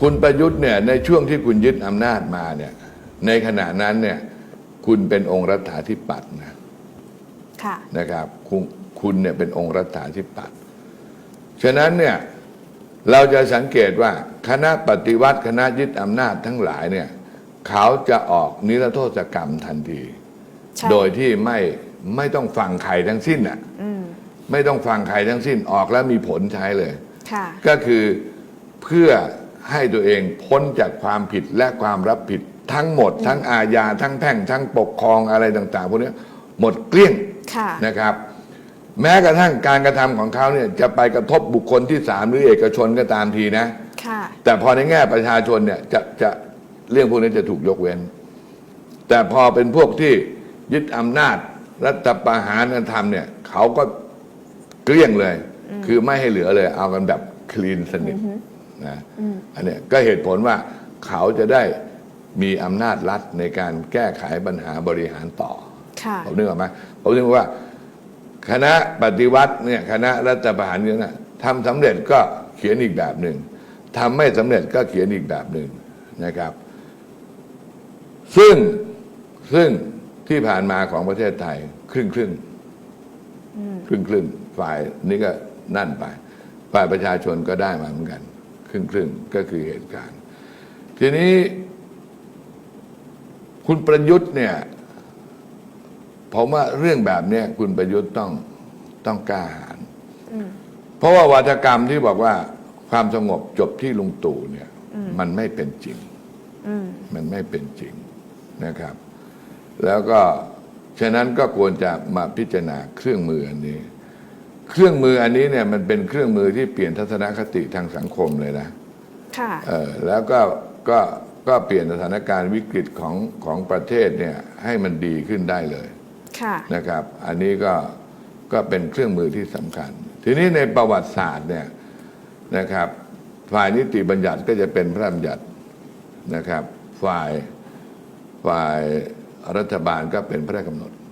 คุณประยุทธ์เนี่ยในช่วงที่คุณยึดอำนาจมาเนี่ยในขณะนั้นเนี่ยคุณเป็นองค์รัฐาธิปัตย์นะค่ะนะครับคุณคุณเนี่ยเป็นองค์รัฐาธิปัตย์ฉะนั้นเนี่ยเราจะสังเกตว่าคณะปฏิวัติคณะยึดอำนาจทั้งหลายเนี่ยเขาจะออกนิรโทษกรรมทันทีใช่โดยที่ไม่ไม่ต้องฟังใครทั้งสิ้นอะอืมไม่ต้องฟังใครทั้งสิ้นออกแล้วมีผลใช้เลยค่ะก็คือเพื่อ ให้ตัวเองพ้นจากความผิดและความรับผิดทั้งหมด ทั้งอาญาทั้งแพ่ง ทั้งปกครองอะไรต่างๆพวกนี้หมดเกลี้ยงค่ะ นะครับ แม้กระทั่งการกระทำของเขาเนี่ยจะไปกระทบบุคคลที่สามหรือเอกชนก็ตามทีนะ ค่ะ แต่พอในแง่ประชาชนเนี่ยจะจะเรื่องพวกนี้จะถูกยกเว้น แต่พอเป็นพวกที่ยึดอำนาจรัฐประหารกันทำเนี่ยเขาก็เกลี้ยงเลย คือไม่ให้เหลือเลย เอากันแบบคลีนสนิท นะอันเนี้ยก็เหตุผลว่าเขาจะได้มีอำนาจรัฐในการแก้ไขปัญหาบริหารต่อค่ะผมนึกออกไหมผมนึกว่า คณะปฏิวัติเนี่ยคณะรัฐประหารเนี่ยนะทำสำเร็จก็เขียนอีกแบบหนึ่งทำไม่สำเร็จก็เขียนอีกแบบหนึ่งนะครับ ซึ่งซึ่งที่ผ่านมาของประเทศไทย ครึ่งครึ่งครึ่งครึ่งฝ่ายนี้ก็นั่นไป ฝ่ายประชาชนก็ได้มาเหมือนกันค รึ่งครึ่งก็คือเหตุการณ์ ทีนี้ คุณประยุทธ์เนี่ยผมว่าเรื่องแบบเนี้ยคุณประยุทธ์ต้องต้องกล้าหาญเพราะว่าวาทกรรมที่บอกว่าความสงบจบที่ลุงตู่เนี่ย มันไม่เป็นจริงอืมมันไม่เป็นจริงนะครับ แล้วก็ฉะนั้นก็ควรจะมาพิจารณาเครื่องมืออันนี้ เครื่องมืออันนี้เนี่ยมันเป็นเครื่องมือที่เปลี่ยนทัศนคติทางสังคมเลยนะค่ะเออแล้วก็ก็ก็เปลี่ยนสถานการณ์วิกฤตของของประเทศเนี่ยให้มันดีขึ้นได้เลยค่ะนะครับ อันนี้ก็ก็เป็นเครื่องมือที่สำคัญ ทีนี้ในประวัติศาสตร์เนี่ยนะครับ ฝ่ายนิติบัญญัติก็จะเป็นพระราชบัญญัตินะครับ ฝ่ายฝ่ายรัฐบาลก็เป็นพระราชกำหนดอืม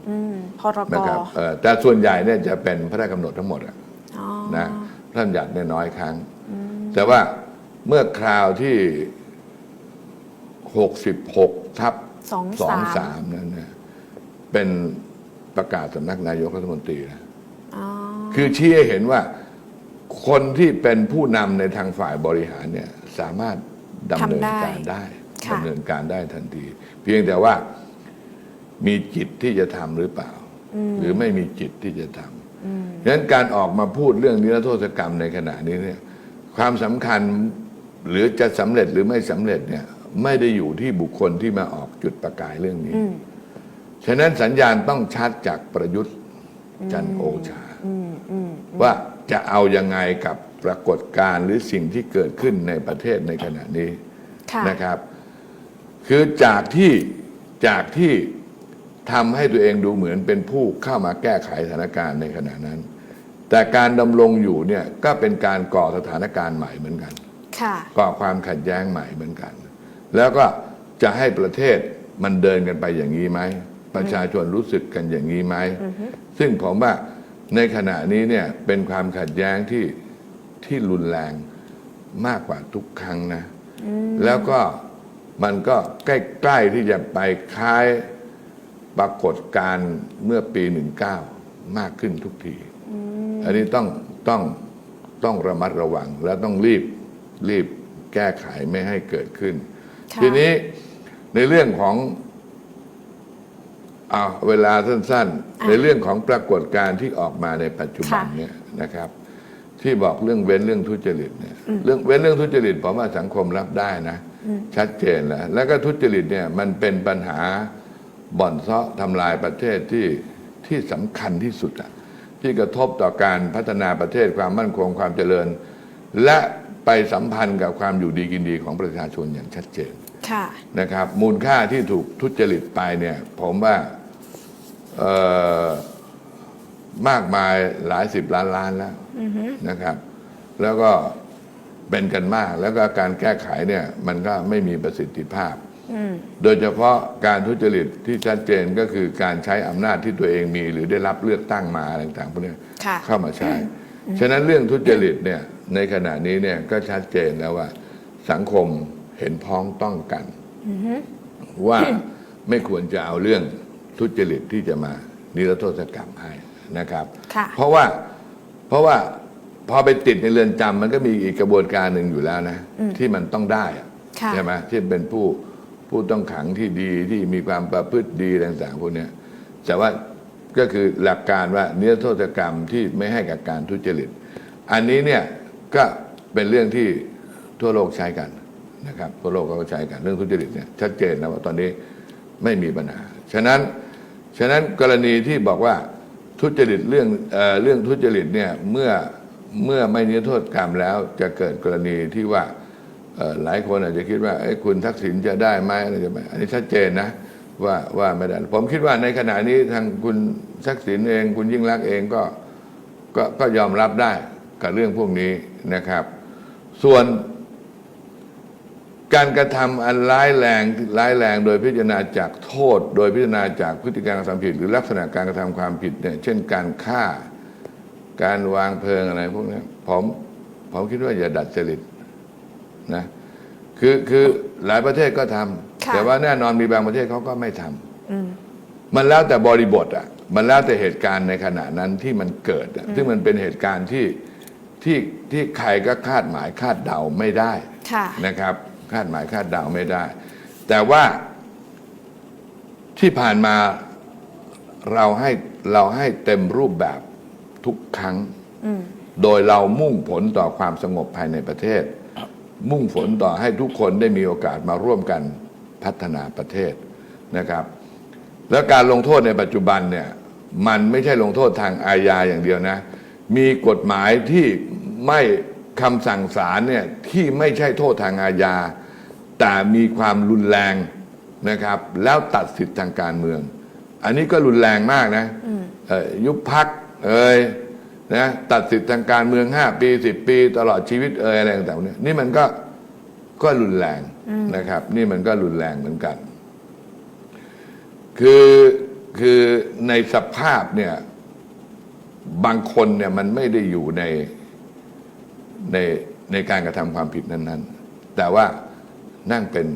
พรกนะครับเอ่อแต่ส่วนใหญ่เนี่ยจะเป็นพระราชกำหนดทั้งหมดอะอ๋อนะพระราชบัญญัติเนี่ยน้อยครั้งแต่ว่าเมื่อคราวที่ 66 ทับ สองสองสาสามมนั่นนะเป็นประกาศสำนักนายกรัฐมนตรีนะอ๋อคือชี้ให้เห็นว่าคนที่เป็นผู้นำในทางฝ่ายบริหารเนี่ยสามารถดำเนินการได้ค่ะ ดำเนินการได้ทันที เพียงแต่ว่ามีจิตที่จะทำหรือเปล่า หรือไม่มีจิตที่จะทำฉะนั้นการออกมาพูดเรื่องนิรโทษกรรมในขณะนี้เนี่ยความสำคัญหรือจะสำเร็จหรือไม่สำเร็จเนี่ยไม่ได้อยู่ที่บุคคลที่มาออกจุดประกายเรื่องนี้อืมฉะนั้นสัญญาณต้องชัดจากประยุทธ์จันทร์โอชาอืมอืมว่าจะเอายังไงกับปรากฏการณ์หรือสิ่งที่เกิดขึ้นในประเทศในขณะนี้ค่ะนะครับ คือจากที่จากที่ ทำให้ตัวเองดูเหมือนเป็นผู้เข้ามาแก้ไขสถานการณ์ในขณะนั้น แต่การดำรงอยู่เนี่ยก็เป็นการก่อสถานการณ์ใหม่เหมือนกันค่ะก่อความขัดแย้งใหม่เหมือนกัน แล้วก็จะให้ประเทศมันเดินกันไปอย่างนี้ไหม ประชาชนรู้สึกกันอย่างนี้ไหม ซึ่งผมว่าในขณะนี้เนี่ยเป็นความขัดแย้งที่ที่รุนแรงมากกว่าทุกครั้งนะ แล้วก็มันก็ใกล้ ๆ ที่จะไปคล้าย ปรากฏการณ์เมื่อปี 19 มากขึ้นทุกที อันนี้ต้องต้องต้องระมัดระวัง และต้องรีบรีบแก้ไขไม่ให้เกิดขึ้นค่ะทีนี้ในเรื่องของอ่าเวลาสั้นๆ ในเรื่องของปรากฏการณ์ที่ออกมาในปัจจุบันค่ะเนี่ยนะครับ ที่บอกเรื่องเว้นเรื่องทุจริตเนี่ยเรื่องเว้นเรื่องทุจริตผมว่าสังคมรับได้นะ ชัดเจนแล้วแล้วก็ทุจริตเนี่ยมันเป็นปัญหา บ่อนเซาะทำลายประเทศที่ที่สำคัญที่สุดอะที่กระทบต่อการพัฒนาประเทศความมั่นคงความเจริญ และไปสัมพันธ์กับความอยู่ดีกินดีของประชาชนอย่างชัดเจนค่ะนะครับ มูลค่าที่ถูกทุจริตไปเนี่ย ผมว่าเอ่อมากมายหลายสิบล้านล้านแล้วนะครับ แล้วก็เป็นกันมาก แล้วก็การแก้ไขเนี่ย มันก็ไม่มีประสิทธิภาพอืม โดยเฉพาะการทุจริตที่ชัดเจนก็คือการใช้อำนาจที่ตัวเองมี หรือได้รับเลือกตั้งมาอะไรต่างๆพวกนี้ค่ะเข้ามาใช้ ฉะนั้นเรื่องทุจริตเนี่ยในขณะนี้เนี่ยก็ชัดเจนแล้วว่าสังคมเห็นพ้องต้องกันว่าไม่ควรจะเอาเรื่องทุจริตที่จะมานิรโทษกรรมให้นะครับค่ะเพราะว่าเพราะว่าพอไปติดในเรือนจำมันก็มีอีกกระบวนการหนึ่งอยู่แล้วนะ ที่มันต้องได้อะค่ะใช่ไหมที่เป็นผู้ ผู้ต้องขังที่ดีที่มีความประพฤติดีต่างๆพวกนี้แต่ว่าก็คือหลักการว่าเนิรโทษกรรมที่ไม่ให้กับการทุจริต อันนี้เนี่ยก็เป็นเรื่องที่ทั่วโลกใช้กันนะครับทั่วโลกก็ใช้กันเรื่องทุจริตเนี่ยชัดเจนนะว่าตอนนี้ไม่มีปัญหา ฉะนั้นฉะนั้นกรณีที่บอกว่าทุจริตเรื่องเอ่อเรื่องทุจริตเนี่ยเมื่อเมื่อไม่นิรโทษกรรมแล้วจะเกิดกรณีที่ว่า หลายคนอาจจะคิดว่าเอ้คุณทักษิณจะได้ไหมอะไรจะไหมอันนี้ชัดเจนนะว่าว่าไม่ได้ ผมคิดว่าในขณะนี้ทางคุณทักษิณเอง คุณยิ่งรักเองก็ก็ก็ยอมรับได้กับเรื่องพวกนี้นะครับ ส่วนการกระทำอันร้ายแรงร้ายแรงโดยพิจารณาจากโทษ โดยพิจารณาจากพฤติการกระทำผิด หรือลักษณะการกระทำความผิดเนี่ยเช่นการฆ่าการวางเพลิงอะไรพวกนี้ผมผมคิดว่าอย่าดัดจริต นะคือคือหลายประเทศก็ทำค่ะแต่ว่าแน่นอนมีบางประเทศเขาก็ไม่ทำอืมมันแล้วแต่บริบทอะ มันแล้วแต่เหตุการณ์ในขณะนั้นที่มันเกิดอะซึ่งมันเป็นเหตุการณ์ที่ที่ที่ใครก็คาดหมายคาดเดาไม่ได้ค่ะนะครับ คาดหมายคาดเดาไม่ได้ แต่ว่าที่ผ่านมาเราให้เราให้เต็มรูปแบบทุกครั้งอืมโดยเรามุ่งผลต่อความสงบภายในประเทศ มุ่งผลต่อให้ทุกคนได้มีโอกาสมาร่วมกันพัฒนาประเทศนะครับ แล้วการลงโทษในปัจจุบันเนี่ยมันไม่ใช่ลงโทษทางอาญาอย่างเดียวนะ มีกฎหมายที่ไม่คำสั่งศาลเนี่ยที่ไม่ใช่โทษทางอาญา แต่มีความรุนแรงนะครับ แล้วตัดสิทธิ์ทางการเมือง อันนี้ก็รุนแรงมากนะเอ่อยุบพักเอ่ย นะตัดสิทธิ์ทางการเมืองห้าปีสิบปี ตลอดชีวิตเอ่ยอะไรต่างๆเนี่ยนี่มันก็ก็รุนแรงนะครับ นี่มันก็รุนแรงเหมือนกัน คือคือในสภาพเนี่ย บางคนเนี่ยมันไม่ได้อยู่ในในในการกระทำความผิดนั้น ๆ แต่ว่านั่งเป็น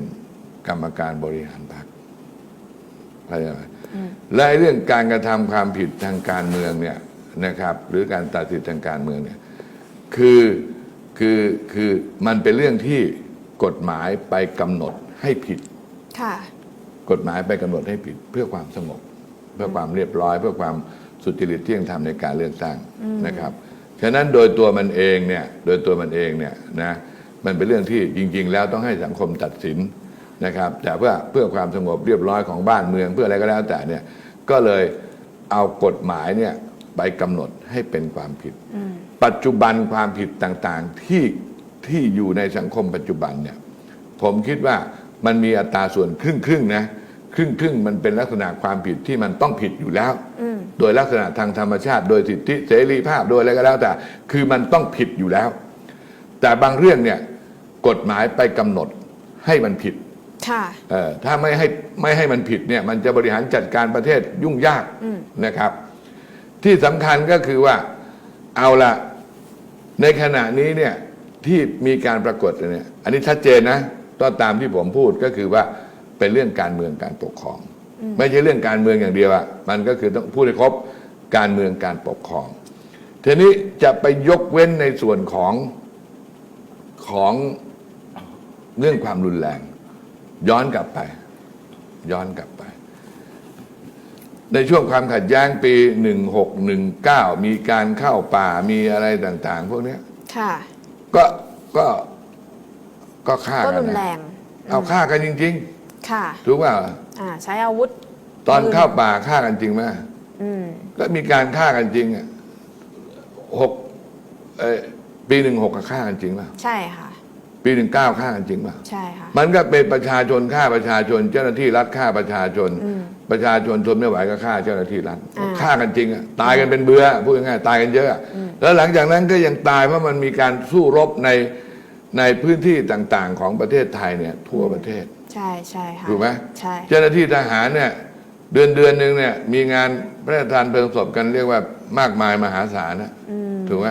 กรรมการบริหารพรรคเข้าใจไหมและไอ้เรื่องการกระทำความผิดทางการเมืองเนี่ย นะครับหรือการตัดสินทางการเมืองเนี่ยคือคือคือมันเป็นเรื่องที่กฎหมายไปกำหนดให้ผิดค่ะกฎหมายไปกำหนดให้ผิดเพื่อความสงบ เพื่อความเรียบร้อย เพื่อความสุจริตเที่ยงธรรมในการเลือกตั้งนะครับฉะนั้นโดยตัวมันเองเนี่ยโดยตัวมันเองเนี่ยนะมันเป็นเรื่องที่จริง ๆ แล้วต้องให้สังคมตัดสินนะครับ แต่เพื่อเพื่อความสงบเรียบร้อยของบ้านเมือง เพื่ออะไรก็แล้วแต่เนี่ยก็เลยเอากฎหมายเนี่ย ไปกำหนดให้เป็นความผิด ปัจจุบันความผิดต่างๆที่ที่อยู่ในสังคมปัจจุบันเนี่ยผมคิดว่ามันมีอัตราส่วนครึ่งครึ่งๆนะครึ่งครึ่งๆมันเป็นลักษณะความผิดที่มันต้องผิดอยู่แล้ว โดยลักษณะทางธรรมชาติ โดยสิทธิเสรีภาพโดยอะไรก็แล้วแต่ คือมันต้องผิดอยู่แล้ว แต่บางเรื่องเนี่ยกฎหมายไปกำหนดให้มันผิดค่ะเอ่อถ้าไม่ให้ไม่ให้มันผิดเนี่ยมันจะบริหารจัดการประเทศยุ่งยากนะครับ ที่สำคัญก็คือว่าเอาละในขณะนี้เนี่ยที่มีการปรากฏเนี่ยอันนี้ชัดเจนนะก็ตามที่ผมพูดก็คือว่าเป็นเรื่องการเมืองการปกครอง ไม่ใช่เรื่องการเมืองอย่างเดียวอะมันก็คือต้องพูดให้ครบการเมืองการปกครอง ทีนี้จะไปยกเว้นในส่วนของของเรื่องความรุนแรง ย้อนกลับไป ย้อนกลับไป ในช่วงความขัดแย้งปี 1619 มีการเข้าป่ามีอะไรต่าง ๆ พวกเนี้ยค่ะ ก็ก็ก็ฆ่าก็กันรุนแรนะงเอาฆ่ากันจริง ค่ะ ๆ ถูกเปล่าอ่า ใช้อาวุธ ตอนปืนเข้าป่าฆ่ากันจริงไหมอืม ก็มีการฆ่ากันจริงอะหกเอ่อปีหนึ่งหกฆ่ากันจริงเปล่าใช่ค่ะ ปีหนึ่งเก้าฆ่ากันจริงเปล่า ใช่ค่ะ มันก็เป็นประชาชนฆ่าประชาชน เจ้าหน้าที่รัฐฆ่าประชาชน ประชาชนทนไม่ไหวก็ฆ่าเจ้าหน้าที่รัฐอ่าฆ่ากันจริงอะตายกันเป็นเบื่อพูดง่ายๆตายกันเยอะอะแล้วหลังจากนั้นก็ยังตายเพราะมันมีการสู้รบในในพื้นที่ต่างๆ ของประเทศไทยเนี่ยทั่วประเทศ ใช่ใช่ค่ะถูกไหม ใช่เจ้าหน้าที่ทหารเนี่ยเดือนเดือนหนึ่งเนี่ยมีงานพระราชทานเพลิงศพกันเรียกว่ามากมายมหาศาลนะถูกไหม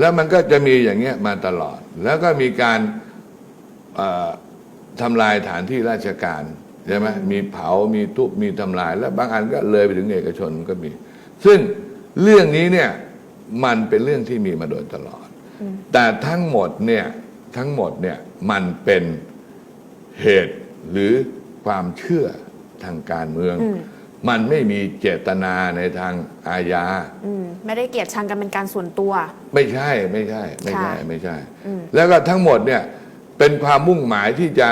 แล้วมันก็จะมีอย่างเงี้ยมาตลอด แล้วก็มีการเอ่อทำลายฐานที่ราชการ ใช่ไหมมีเผา มีทุบ มีทำลาย และบางอันก็เลยไปถึงเอกชนก็มี ซึ่งเรื่องนี้เนี่ยมันเป็นเรื่องที่มีมาโดยตลอด แต่ทั้งหมดเนี่ยทั้งหมดเนี่ยมันเป็นเหตุหรือความเชื่อทางการเมือง มันไม่มีเจตนาในทางอาญาอืมไม่ได้เกลียดชังกันเป็นการส่วนตัว ไม่ใช่ไม่ใช่ ไม่ใช่ค่ะไม่ใช่ แล้วก็ทั้งหมดเนี่ยเป็นความมุ่งหมายที่จะ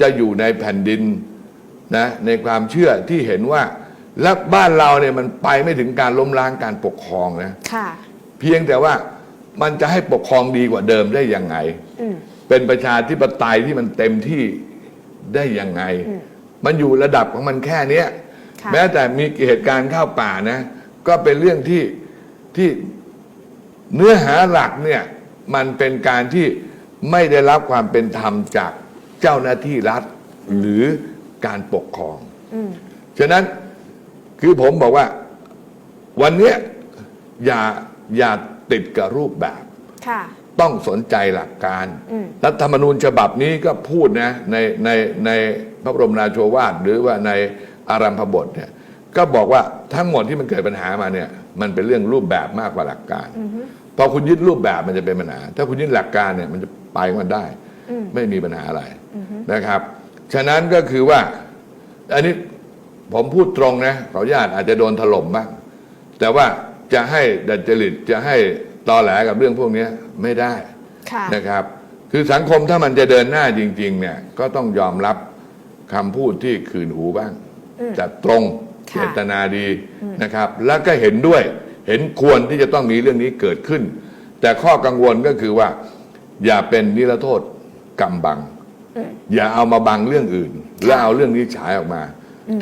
จะอยู่ในแผ่นดิน นะในความเชื่อที่เห็นว่าและบ้านเราเนี่ยมันไปไม่ถึงการล้มล้างการปกครองนะค่ะ เพียงแต่ว่ามันจะให้ปกครองดีกว่าเดิมได้ยังไง อืม เป็นประชาธิปไตยที่มันเต็มที่ได้ยังไงมันอยู่ระดับของมันแค่เนี้ยค่ะ แม้แต่มีเหตุการณ์เข้าป่านะ ก็เป็นเรื่องที่ที่เนื้อหาหลักเนี่ย มันเป็นการที่ไม่ได้รับความเป็นธรรมจากเจ้าหน้าที่รัฐ หรือ การปกครองอืมฉะนั้นคือผมบอกว่าวันเนี้ยอย่าอย่าติดกับรูปแบบค่ะต้องสนใจหลักการอืมรัฐธรรมนูญฉบับนี้ก็พูดนะในในในพระบรมราโชวาทหรือว่าในอารัมพบทเนี่ยก็บอกว่าทั้งหมดที่มันเกิดปัญหามาเนี่ย มันเป็นเรื่องรูปแบบมากกว่าหลักการพอคุณยึดรูปแบบมันจะเป็นปัญหา ถ้าคุณยึดหลักการเนี่ยมันจะไปของมันได้ ไม่มีปัญหาอะไรนะครับ ฉะนั้นก็คือว่า อันนี้ผมพูดตรงนะขออนุญาตอาจจะโดนถล่มบ้างแต่ว่าจะให้ดัดจริตจะให้ตอแหลกับเรื่องพวกนี้ไม่ได้ค่ะนะครับ คือสังคมถ้ามันจะเดินหน้าจริง ๆ เนี่ย ก็ต้องยอมรับคำพูดที่คืนหูบ้างจัดตรงค่ะเจตนาดีนะครับ แล้วก็เห็นด้วยเห็นควรที่จะต้องมีเรื่องนี้เกิดขึ้น แต่ข้อกังวลก็คือว่า อย่าเป็นนิรโทษกำบัง อย่าเอามาบังเรื่องอื่น แล้วเอาเรื่องนี้ฉายออกมา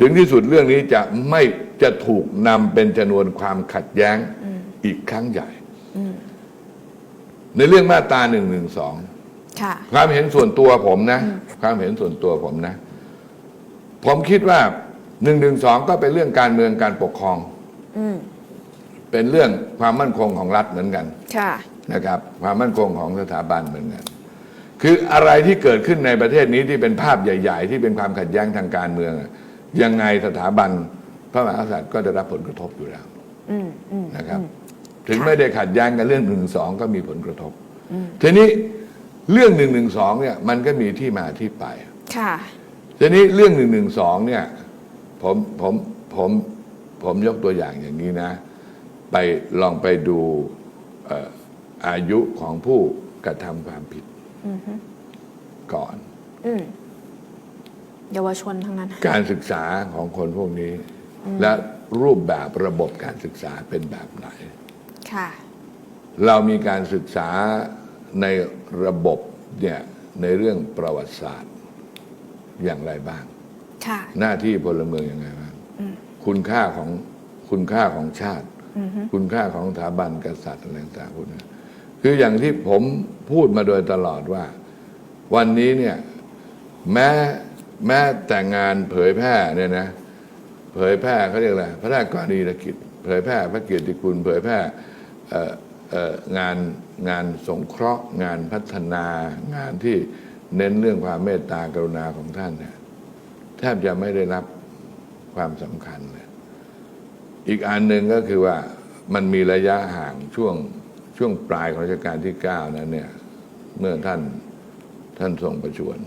ถึงที่สุดเรื่องนี้จะไม่จะถูกนำเป็นจำนวนความขัดแย้งอีกครั้งใหญ่ ในเรื่องมาตราหนึ่งหนึ่งสองค่ะความเห็นส่วนตัวผมนะ ความเห็นส่วนตัวผมนะ ผมคิดว่าหนึ่งหนึ่งสองก็เป็นเรื่องการเมืองการปกครองอืมเป็นเรื่องความมั่นคงของรัฐเหมือนกันค่ะนะครับ ความมั่นคงของสถาบันเหมือนกัน คืออะไรที่เกิดขึ้นในประเทศนี้ที่เป็นภาพใหญ่ ๆ ที่เป็นความขัดแย้งทางการเมืองอะยังไงสถาบันพระมหากษัตริย์ก็ได้รับผลกระทบอยู่แล้วอืมอืมนะครับ ถึงไม่ได้ขัดแย้งกันเรื่องหนึ่งสองก็มีผลกระทบ ทีนี้เรื่องหนึ่งหนึ่งสองเนี่ย มันก็มีที่มาที่ไป ค่ะ ทีนี้เรื่องหนึ่งหนึ่งสองเนี่ย ผมผมผมผมยกตัวอย่างอย่างนี้นะ ไปลองไปดูเอ่ออายุของผู้กระทำความผิด ก่อน อืมเยาวชนทั้งนั้น การศึกษาของคนพวกนี้ และรูปแบบระบบการศึกษาเป็นแบบไหน ค่ะ เรามีการศึกษาในระบบเนี่ยในเรื่องประวัติศาสตร์อย่างไรบ้าง ค่ะ หน้าที่พลเมืองยังไงบ้างคุณค่าของคุณค่าของชาติ คุณค่าของสถาบันกษัตริย์อะไรต่างๆพวกนี้ คืออย่างที่ผมพูดมาโดยตลอดว่า วันนี้เนี่ยแม้แม้แต่งงานเผยแพร่เนี่ยนะ เผยแพร่เขาเรียกอะไรพระราชกรณียกิจ เผยแพร่พระเกียรติคุณ เผยแพร่งานงานสงเคราะห์ งานพัฒนางานที่เน้นเรื่องความเมตตากรุณาของท่านเนี่ยแทบจะไม่ได้รับความสำคัญเลยอีกอันหนึ่งก็คือว่ามันมีระยะห่างช่วง ช่วงปลายของรัชกาลที่เก้านั้นเนี่ยเมื่อท่านท่านทรงประชวร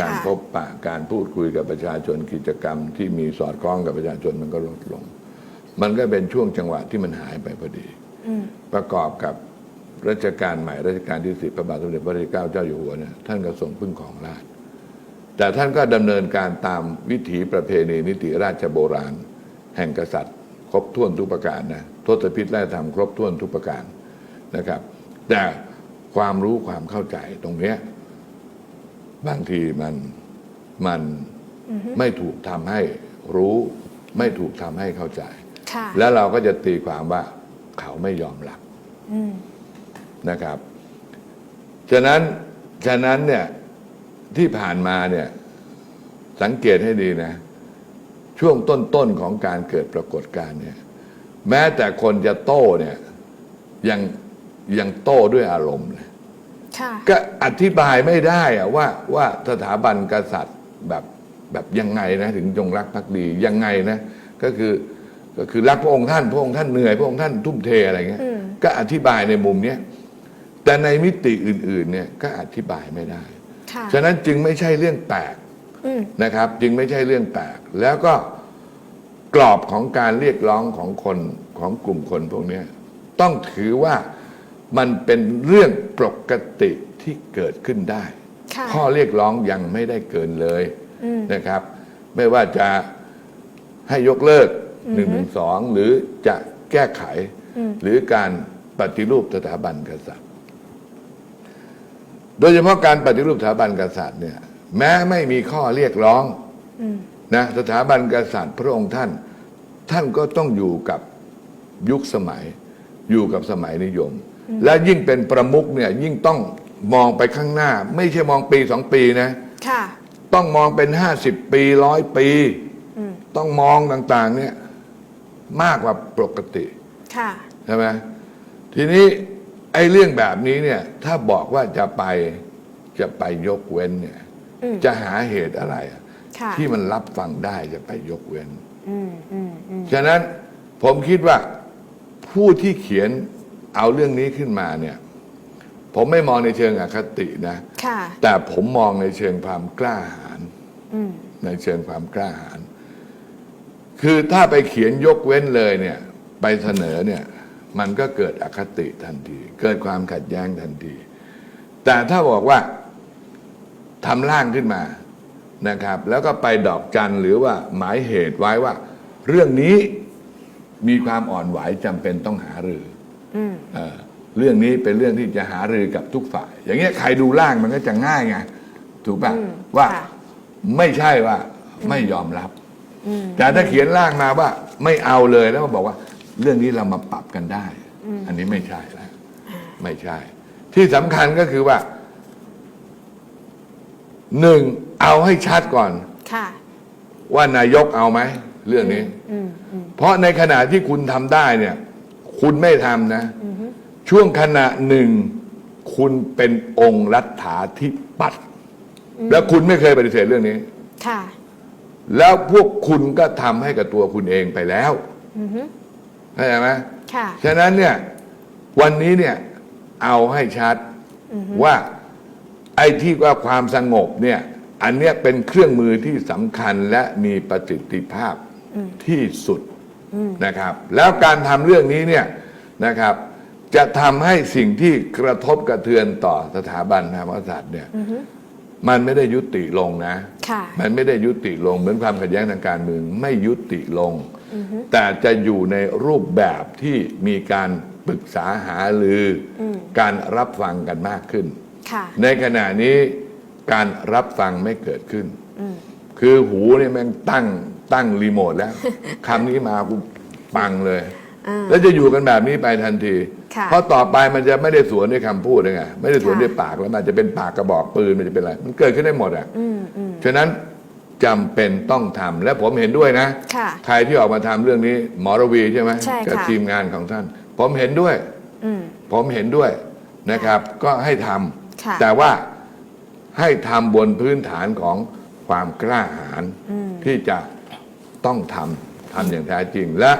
การค่ะพบปะการพูดคุยกับประชาชนกิจกรรม ที่มีสอดคล้องกับประชาชนมันก็ลดลง มันก็เป็นช่วงจังหวะที่มันหายไปพอดีอืมประกอบกับรัชกาลใหม่รัชกาลที่สิบพระบาทสมเด็จพระนเจ้าเจ้าอยู่หัวเนี่ยท่านก็ทรงพึ่งของราชแต่ท่านก็ดำเนินการตามวิถีประเพณีนิติราชโบราณ แห่งกษัตริย์ ครบถ้วนทุกประการนะทศพิธและธรรมครบถ้วนทุกประการ นะครับ แต่ความรู้ความเข้าใจตรงเนี้ยบางทีมันมันไม่ถูกทำให้รู้ ไม่ถูกทำให้เข้าใจค่ะแล้วเราก็จะตีความว่าเขาไม่ยอมรับอืมนะครับ ฉะนั้นฉะนั้นเนี่ยที่ผ่านมาเนี่ย สังเกตให้ดีนะ ช่วงต้นๆของการเกิดปรากฏการณ์เนี่ย แม้แต่คนจะโต้เนี่ยยัง ยังโต้ด้วยอารมณ์เลยค่ะก็อธิบายไม่ได้อะว่าว่าสถาบันกษัตริย์แบบแบบยังไงนะ ถึงจงรักภักดียังไงนะ ก็คือก็คือรักพระองค์ท่านพระองค์ท่านเหนื่อยพระองค์ท่านทุ่มเทอะไรเงี้ยอืมก็อธิบายในมุมเนี้ยแต่ในมิติอื่น ๆ เนี่ยก็อธิบายไม่ได้ค่ะฉะนั้นจึงไม่ใช่เรื่องแปลกอืมนะครับ จึงไม่ใช่เรื่องแปลกแล้วก็กรอบของการเรียกร้องของคนของกลุ่มคนพวกเนี้ยต้องถือว่า มันเป็นเรื่องปกติที่เกิดขึ้นได้ ค่ะข้อเรียกร้องยังไม่ได้เกินเลยอืมนะครับ ไม่ว่าจะให้ยกเลิกหนึ่งหนึ่งสองหรือจะแก้ไข อืม หรือการปฏิรูปสถาบันกษัตริย์ โดยเฉพาะการปฏิรูปสถาบันกษัตริย์เนี่ย แม้ไม่มีข้อเรียกร้อง อืม นะสถาบันกษัตริย์พระองค์ท่าน ท่านก็ต้องอยู่กับยุคสมัย อยู่กับสมัยนิยม และยิ่งเป็นประมุขเนี่ยยิ่งต้องมองไปข้างหน้า ไม่ใช่มองปีสองปีนะ ค่ะ ต้องมองเป็นห้าสิบปีร้อยปีอืมต้องมองต่างๆ เนี่ย มากกว่าปกติ ค่ะ ใช่ไหมทีนี้ไอ้เรื่องแบบนี้เนี่ย ถ้าบอกว่าจะไปจะไปยกเว้นเนี่ยอืมจะหาเหตุอะไรอะค่ะ ที่มันรับฟังได้จะไปยกเว้น อืมอืมอืมฉะนั้นผมคิดว่าผู้ที่เขียน เอาเรื่องนี้ขึ้นมาเนี่ย ผมไม่มองในเชิงอคตินะ ค่ะ แต่ผมมองในเชิงความกล้าหาญอืม ในเชิงความกล้าหาญคือถ้าไปเขียนยกเว้นเลยเนี่ย ไปเสนอเนี่ย มันก็เกิดอคติทันที เกิดความขัดแย้งทันที แต่ถ้าบอกว่าทำร่างขึ้นมานะครับ แล้วก็ไปดอกจันหรือว่าหมายเหตุไว้ว่า เรื่องนี้มีความอ่อนไหวจำเป็นต้องหารืออืม เออเรื่องนี้เป็นเรื่องที่จะหารือกับทุกฝ่าย อย่างเงี้ยใครดูร่างมันก็จะง่ายไงถูกป่ะอืมว่าค่ะไม่ใช่ว่าไม่ยอมรับอืมแต่ถ้าเขียนร่างมาว่าไม่เอาเลยแล้วก็บอกว่า เรื่องนี้เรามาปรับกันได้ อันนี้ไม่ใช่แล้วไม่ใช่ ที่สำคัญก็คือว่าหนึ่งเอาให้ชัดก่อนค่ะว่านายกเอาไหม เรื่องนี้อืมอืมเพราะในขณะที่คุณทำได้เนี่ย คุณไม่ทำนะอืมช่วงขณะหนึ่ง คุณเป็นองค์รัฐาธิปัตย์แล้วคุณไม่เคยปฏิเสธเรื่องนี้ ค่ะ แล้วพวกคุณก็ทำให้กับตัวคุณเองไปแล้วอือฮึเข้าใจไหมค่ะ ฉะนั้นเนี่ย วันนี้เนี่ย เอาให้ชัดว่าไอ้ที่ว่าความสงบเนี่ย อันเนี้ยเป็นเครื่องมือที่สำคัญและมีประสิทธิภาพที่สุด นะครับ แล้วการทำเรื่องนี้เนี่ยนะครับ จะทำให้สิ่งที่กระทบกระเทือนต่อสถาบันพระมหากษัตริย์เนี่ยมันไม่ได้ยุติลงนะค่ะมันไม่ได้ยุติลง เหมือนความขัดแย้งทางการเมืองไม่ยุติลง แต่จะอยู่ในรูปแบบที่มีการปรึกษาหารืออมการรับฟังกันมากขึ้นค่ะในขณะนี้การรับฟังไม่เกิดขึ้นอืมคือหูเนี่ยแม่งตั้ง ตั้งรีโมทแล้วคำนี้มากูปังเลยอ่าแล้วจะอยู่กันแบบนี้ไปทันทีค่ะเพราะต่อไปมันจะไม่ได้สวนด้วยคำพูดเลยไงไม่ได้สวนค่ะด้วยปากแล้วมันจะเป็นปากกระบอกปืนมันจะเป็นอะไร มันเกิดขึ้นได้หมดอะอืมอืมฉะนั้นจำเป็นต้องทำและผมเห็นด้วยนะค่ะใครที่ออกมาทำเรื่องนี้ หมอระวีใช่ไหมใช่กัค่ะทีมงานของท่าน ผมเห็นด้วยอืมผมเห็นด้วยนะครับ ก็ให้ทำค่ะแต่ว่าให้ทำบนพื้นฐานของความกล้าหาญอืมที่จะ ต้องทำทำอย่างแท้จริง และ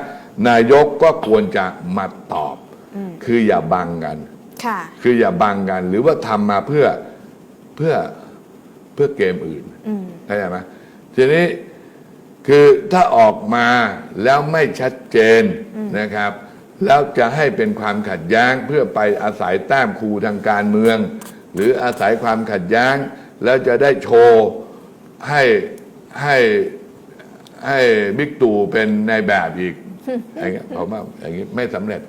นายกก็ควรจะมาตอบอืมคืออย่าบังกันค่ะคืออย่าบังกัน หรือว่าทำมาเพื่อเพื่อเพื่อเกมอื่นอืมเข้าใจไหมทีนี้คือถ้าออกมาแล้วไม่ชัดเจนนะครับ แล้วจะให้เป็นความขัดแย้งเพื่อไปอาศัยแต้มคูทางการเมือง หรืออาศัยความขัดแย้ง แล้วจะได้โชว์ให้ให้ ให้บิ๊กตู่เป็นในายแบบอีก อย่างเงี้ยผมว่าอย่างนี้ไม่สำเร็จ